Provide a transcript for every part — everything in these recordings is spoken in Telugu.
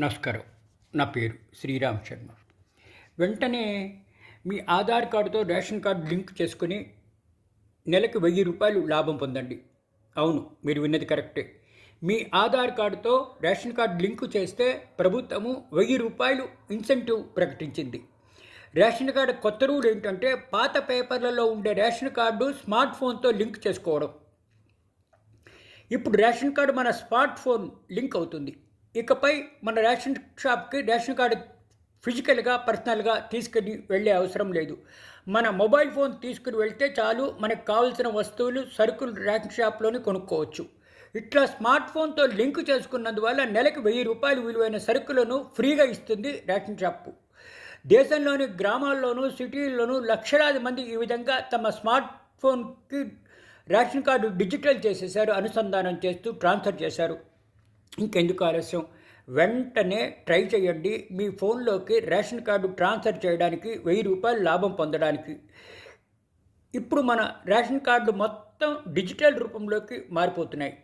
నమస్కారం. నా పేరు శ్రీరామ్ శర్మ. వెంటనే మీ ఆధార్ కార్డుతో రేషన్ కార్డు లింక్ చేసుకుని నెలకు వెయ్యి రూపాయలు లాభం పొందండి. అవును మీరు విన్నది కరెక్టే. మీ ఆధార్ కార్డుతో రేషన్ కార్డు లింక్ చేస్తే ప్రభుత్వము వెయ్యి రూపాయలు ఇన్సెంటివ్ ప్రకటించింది. రేషన్ కార్డు కొత్త రూల్ ఏంటంటే పాత పేపర్లలో ఉండే రేషన్ కార్డు స్మార్ట్ ఫోన్తో లింక్ చేసుకోవడం. ఇప్పుడు రేషన్ కార్డు మన స్మార్ట్ ఫోన్ లింక్ అవుతుంది. ఇకపై మన రేషన్ షాప్కి రేషన్ కార్డు ఫిజికల్గా పర్సనల్గా తీసుకుని వెళ్ళే అవసరం లేదు. మన మొబైల్ ఫోన్ తీసుకుని వెళ్తే చాలు మనకు కావాల్సిన వస్తువులు సరుకులు రేషన్ షాప్లోనే కొనుక్కోవచ్చు. ఇట్లా స్మార్ట్ ఫోన్తో లింక్ చేసుకున్నందువల్ల నెలకు వెయ్యి రూపాయలు విలువైన సరుకులను ఫ్రీగా ఇస్తుంది రేషన్ షాపు. దేశంలోని గ్రామాల్లోనూ సిటీల్లోనూ లక్షలాది మంది ఈ విధంగా తమ స్మార్ట్ ఫోన్కి రేషన్ కార్డు డిజిటల్ చేసేసారు అనుసంధానం చేస్తూ ట్రాన్స్ఫర్ చేశారు. ఇంకెందుకు ఆలస్యం? వెంటనే ట్రై చేయండి. మీ ఫోన్లోకి రేషన్ కార్డు ట్రాన్స్ఫర్ చేయడానికి వెయ్యి రూపాయలు లాభం పొందడానికి. ఇప్పుడు మన రేషన్ కార్డు మొత్తం డిజిటల్ రూపంలోకి మారిపోతున్నాయి.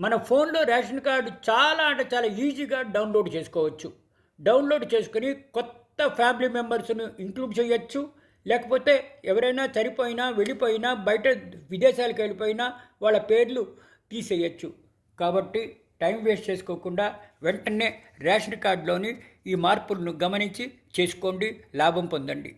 మన ఫోన్లో రేషన్ కార్డు చాలా అంటే చాలా ఈజీగా డౌన్లోడ్ చేసుకోవచ్చు. డౌన్లోడ్ చేసుకుని కొత్త ఫ్యామిలీ మెంబర్స్ను ఇంక్లూడ్ చేయొచ్చు. లేకపోతే ఎవరైనా చనిపోయినా వెళ్ళిపోయినా బయట విదేశాలకు వెళ్ళిపోయినా వాళ్ళ పేర్లు తీసేయచ్చు. కాబట్టి టైం వేస్ట్ చేసుకోకుండా వెంటనే రేషన్ కార్డులోని ఈ మార్పులను గమనించి చేసుకోండి లాభం పొందండి.